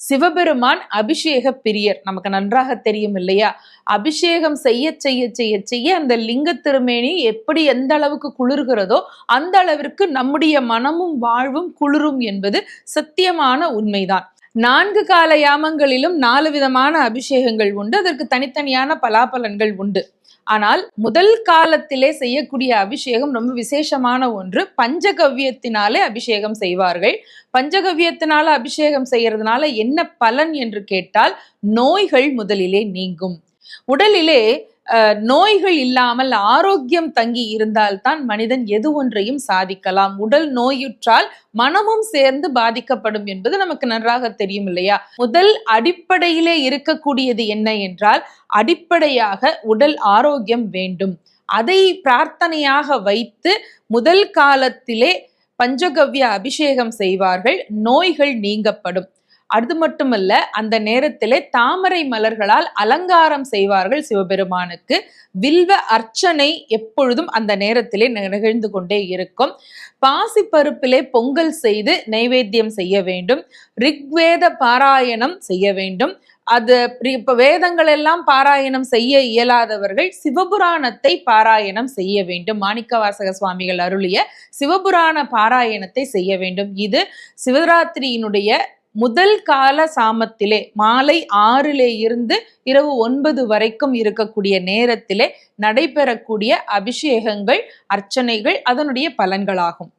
சிவபெருமான் அபிஷேக பிரியர். நமக்கு நன்றாக தெரியும் இல்லையா? அபிஷேகம் செய்ய செய்ய செய்ய செய்ய அந்த லிங்க திருமேனி எப்படி எந்த அளவுக்கு குளிர்கிறதோ அந்த அளவிற்கு நம்முடைய மனமும் வாழ்வும் குளிரும் என்பது சத்தியமான உண்மைதான். நான்கு கால யாமங்களிலும் நாலு விதமான அபிஷேகங்கள் உண்டு. அதற்கு தனித்தனியான பலாபலன்கள் உண்டு. ஆனால் முதல் காலத்திலே செய்யக்கூடிய அபிஷேகம் ரொம்ப விசேஷமான ஒன்று. பஞ்சகவ்யத்தினாலே அபிஷேகம் செய்வார்கள். பஞ்சகவ்யத்தினால அபிஷேகம் செய்யறதுனால என்ன பலன் என்று கேட்டால் நோய்கள் முதலிலே நீங்கும். உடலிலே நோய்கள் இல்லாமல் ஆரோக்கியம் தங்கி இருந்தால்தான் மனிதன் எது ஒன்றையும் சாதிக்கலாம். உடல் நோயுற்றால் மனமும் சேர்ந்து பாதிக்கப்படும் என்பது நமக்கு நன்றாக தெரியும் இல்லையா? முதல் அடிப்படையிலே இருக்கக்கூடியது என்ன என்றால் அடிப்படையாக உடல் ஆரோக்கியம் வேண்டும். அதை பிரார்த்தனையாக வைத்து முதல் காலத்திலே பஞ்சகவ்ய அபிஷேகம் செய்வார்கள். நோய்கள் நீங்கப்படும். அது மட்டுமல்ல அந்த நேரத்திலே தாமரை மலர்களால் அலங்காரம் செய்வார்கள் சிவபெருமானுக்கு. வில்வ அர்ச்சனை எப்பொழுதும் அந்த நேரத்திலே நிகழ்ந்து கொண்டே இருக்கும். பாசி பருப்பிலே பொங்கல் செய்து நைவேத்தியம் செய்ய வேண்டும். ரிக்வேத பாராயணம் செய்ய வேண்டும். அது இப்போ இப்ப வேதங்கள் எல்லாம் பாராயணம் செய்ய இயலாதவர்கள் சிவபுராணத்தை பாராயணம் செய்ய வேண்டும். மாணிக்கவாசக சுவாமிகள் அருளிய சிவபுராண பாராயணத்தை செய்ய வேண்டும். இது சிவராத்திரியினுடைய முதல் கால சாமத்திலே மாலை ஆறிலே இருந்து இரவு ஒன்பது வரைக்கும் இருக்கக்கூடிய நேரத்திலே நடைபெறக்கூடிய அபிஷேகங்கள் அர்ச்சனைகள் அதனுடைய பலன்களாகும்.